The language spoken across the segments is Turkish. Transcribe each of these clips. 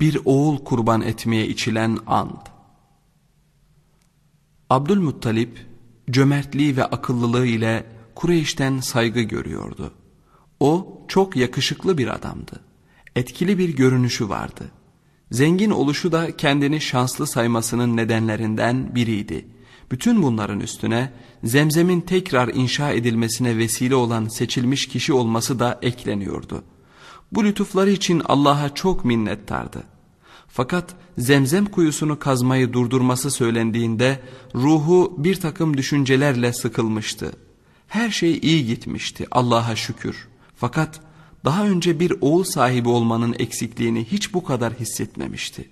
Bir oğul kurban etmeye içilen and. Abdülmuttalip cömertliği ve akıllılığı ile Kureyş'ten saygı görüyordu. O çok yakışıklı bir adamdı. Etkili bir görünüşü vardı. Zengin oluşu da kendini şanslı saymasının nedenlerinden biriydi. Bütün bunların üstüne zemzemin tekrar inşa edilmesine vesile olan seçilmiş kişi olması da ekleniyordu. Bu lütufları için Allah'a çok minnettardı. Fakat zemzem kuyusunu kazmayı durdurması söylendiğinde ruhu bir takım düşüncelerle sıkılmıştı. Her şey iyi gitmişti Allah'a şükür. Fakat daha önce bir oğul sahibi olmanın eksikliğini hiç bu kadar hissetmemişti.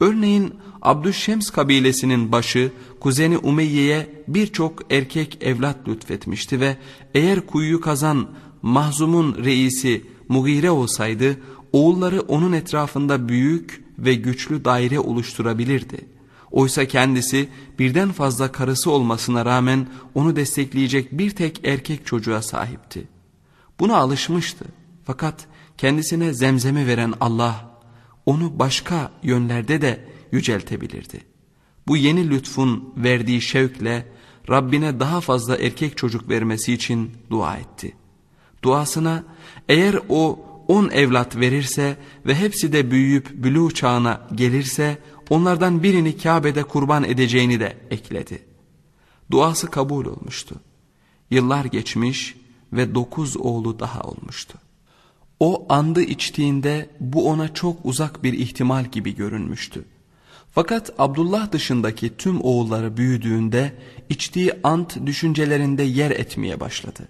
Örneğin Abdüşşems kabilesinin başı kuzeni Umeyye'ye birçok erkek evlat lütfetmişti ve eğer kuyuyu kazan Mahzum'un reisi Mugire olsaydı oğulları onun etrafında büyük ve güçlü daire oluşturabilirdi. Oysa kendisi birden fazla karısı olmasına rağmen onu destekleyecek bir tek erkek çocuğa sahipti. Buna alışmıştı. Fakat kendisine zemzemi veren Allah onu başka yönlerde de yüceltebilirdi. Bu yeni lütfun verdiği şevkle Rabbine daha fazla erkek çocuk vermesi için dua etti. Duasına eğer o on evlat verirse ve hepsi de büyüyüp bülü çağına gelirse onlardan birini Kabe'de kurban edeceğini de ekledi. Duası kabul olmuştu. Yıllar geçmiş ve dokuz oğlu daha olmuştu. O andı içtiğinde bu ona çok uzak bir ihtimal gibi görünmüştü. Fakat Abdullah dışındaki tüm oğulları büyüdüğünde içtiği ant düşüncelerinde yer etmeye başladı.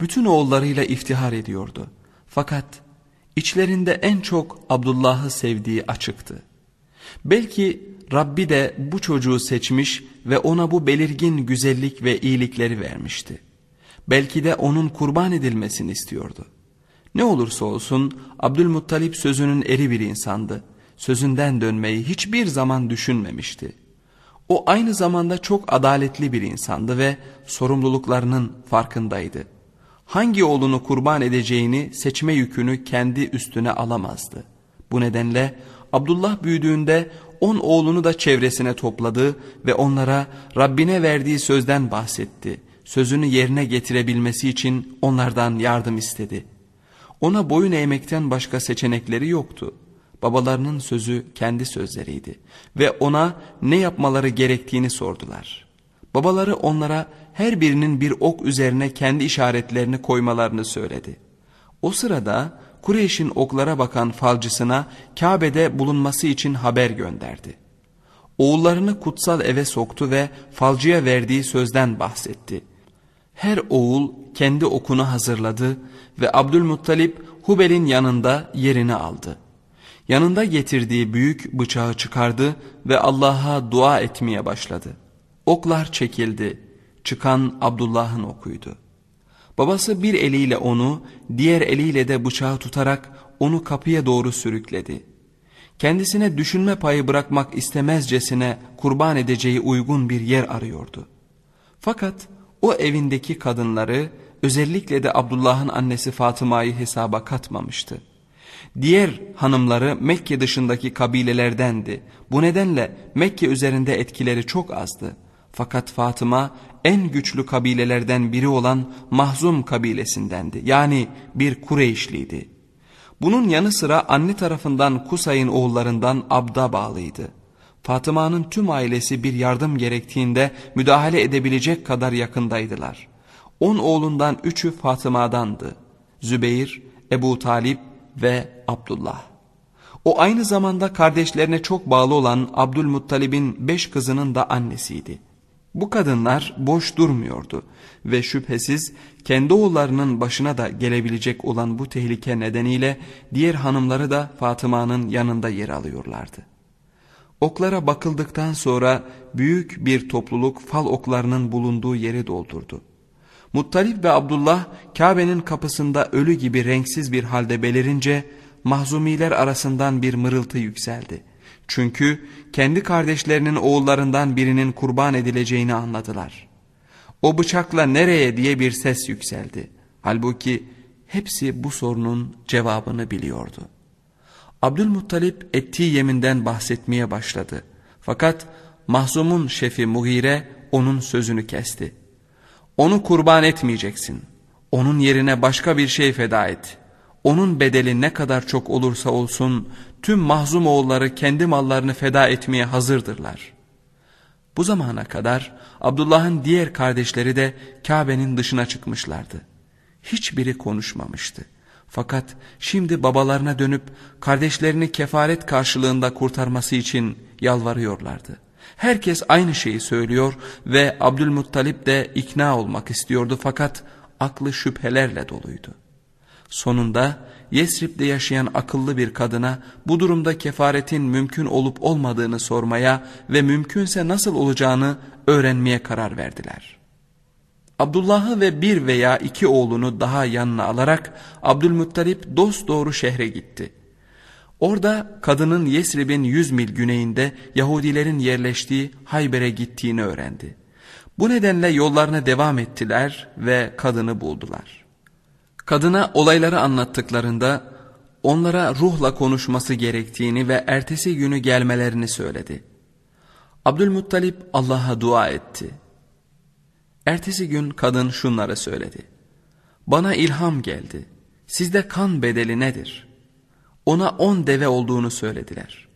Bütün oğullarıyla iftihar ediyordu. Fakat içlerinde en çok Abdullah'ı sevdiği açıktı. Belki Rabbi de bu çocuğu seçmiş ve ona bu belirgin güzellik ve iyilikleri vermişti. Belki de onun kurban edilmesini istiyordu. Ne olursa olsun Abdülmuttalip sözünün eri bir insandı. Sözünden dönmeyi hiçbir zaman düşünmemişti. O aynı zamanda çok adaletli bir insandı ve sorumluluklarının farkındaydı. Hangi oğlunu kurban edeceğini seçme yükünü kendi üstüne alamazdı. Bu nedenle Abdullah büyüdüğünde on oğlunu da çevresine topladı ve onlara Rabbine verdiği sözden bahsetti. Sözünü yerine getirebilmesi için onlardan yardım istedi. Ona boyun eğmekten başka seçenekleri yoktu. Babalarının sözü kendi sözleriydi ve ona ne yapmaları gerektiğini sordular. Babaları onlara her birinin bir ok üzerine kendi işaretlerini koymalarını söyledi. O sırada Kureyş'in oklara bakan falcısına Kabe'de bulunması için haber gönderdi. Oğullarını kutsal eve soktu ve falcıya verdiği sözden bahsetti. Her oğul kendi okunu hazırladı ve Abdülmuttalip Hubel'in yanında yerini aldı. Yanında getirdiği büyük bıçağı çıkardı ve Allah'a dua etmeye başladı. Oklar çekildi. Çıkan Abdullah'ın okuydu. Babası bir eliyle onu, diğer eliyle de bıçağı tutarak onu kapıya doğru sürükledi. Kendisine düşünme payı bırakmak istemezcesine kurban edeceği uygun bir yer arıyordu. Fakat o evindeki kadınları özellikle de Abdullah'ın annesi Fatıma'yı hesaba katmamıştı. Diğer hanımları Mekke dışındaki kabilelerdendi. Bu nedenle Mekke üzerinde etkileri çok azdı. Fakat Fatıma en güçlü kabilelerden biri olan Mahzum kabilesindendi. Yani bir Kureyşliydi. Bunun yanı sıra anne tarafından Kusay'ın oğullarından Abd'a bağlıydı. Fatıma'nın tüm ailesi bir yardım gerektiğinde müdahale edebilecek kadar yakındaydılar. On oğlundan üçü Fatıma'dandı. Zübeyir, Ebu Talip ve Abdullah. O aynı zamanda kardeşlerine çok bağlı olan Abdülmuttalib'in beş kızının da annesiydi. Bu kadınlar boş durmuyordu ve şüphesiz kendi oğullarının başına da gelebilecek olan bu tehlike nedeniyle diğer hanımları da Fatıma'nın yanında yer alıyorlardı. Oklara bakıldıktan sonra büyük bir topluluk fal oklarının bulunduğu yeri doldurdu. Muttalip ve Abdullah Kabe'nin kapısında ölü gibi renksiz bir halde belirince mahzumiler arasından bir mırıltı yükseldi. Çünkü kendi kardeşlerinin oğullarından birinin kurban edileceğini anladılar. O bıçakla nereye diye bir ses yükseldi. Halbuki hepsi bu sorunun cevabını biliyordu. Abdülmuttalip ettiği yeminden bahsetmeye başladı. Fakat Mahzum'un şefi Muhire onun sözünü kesti. Onu kurban etmeyeceksin. Onun yerine başka bir şey feda et. Onun bedeli ne kadar çok olursa olsun tüm mahzum oğulları kendi mallarını feda etmeye hazırdırlar. Bu zamana kadar Abdullah'ın diğer kardeşleri de Kabe'nin dışına çıkmışlardı. Hiçbiri konuşmamıştı. Fakat şimdi babalarına dönüp kardeşlerini kefaret karşılığında kurtarması için yalvarıyorlardı. Herkes aynı şeyi söylüyor ve Abdülmuttalip de ikna olmak istiyordu fakat aklı şüphelerle doluydu. Sonunda Yesrib'de yaşayan akıllı bir kadına bu durumda kefaretin mümkün olup olmadığını sormaya ve mümkünse nasıl olacağını öğrenmeye karar verdiler. Abdullah'ı ve bir veya iki oğlunu daha yanına alarak Abdülmuttalip doğru şehre gitti. Orada kadının Yesrib'in yüz mil güneyinde Yahudilerin yerleştiği Hayber'e gittiğini öğrendi. Bu nedenle yollarına devam ettiler ve kadını buldular. Kadına olayları anlattıklarında onlara ruhla konuşması gerektiğini ve ertesi günü gelmelerini söyledi. Abdülmuttalip Allah'a dua etti. Ertesi gün kadın şunları söyledi. Bana ilham geldi. Sizde kan bedeli nedir? Ona on deve olduğunu söylediler.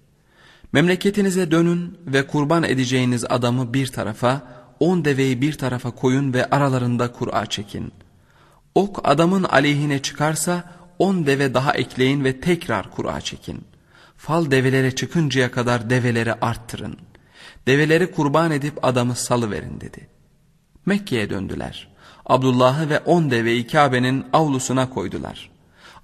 Memleketinize dönün ve kurban edeceğiniz adamı bir tarafa, on deveyi bir tarafa koyun ve aralarında kur'a çekin. Ok adamın aleyhine çıkarsa on deve daha ekleyin ve tekrar kur'a çekin. Fal develere çıkıncaya kadar develeri arttırın. Develeri kurban edip adamı salıverin dedi. Mekke'ye döndüler. Abdullah'ı ve on deveyi Kabe'nin avlusuna koydular.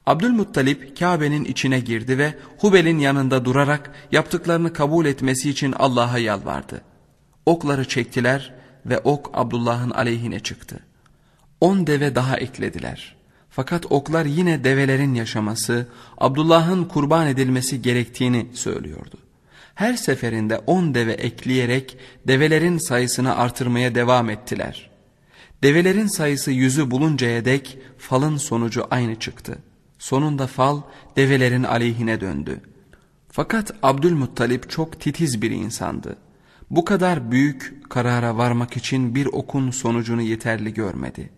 Abdülmuttalip Kabe'nin içine girdi ve Hubel'in yanında durarak yaptıklarını kabul etmesi için Allah'a yalvardı. Okları çektiler ve ok Abdullah'ın aleyhine çıktı. On deve daha eklediler. Fakat oklar yine develerin yaşaması, Abdullah'ın kurban edilmesi gerektiğini söylüyordu. Her seferinde on deve ekleyerek develerin sayısını artırmaya devam ettiler. Develerin sayısı yüzü buluncaya dek falın sonucu aynı çıktı. Sonunda fal develerin aleyhine döndü. Fakat Abdülmuttalip çok titiz bir insandı. Bu kadar büyük karara varmak için bir okun sonucunu yeterli görmedi.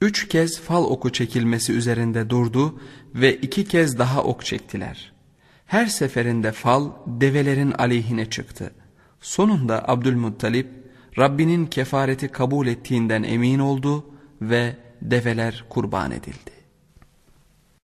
Üç kez fal oku çekilmesi üzerinde durdu ve iki kez daha ok çektiler. Her seferinde fal develerin aleyhine çıktı. Sonunda Abdülmuttalip Rabbinin kefareti kabul ettiğinden emin oldu ve develer kurban edildi.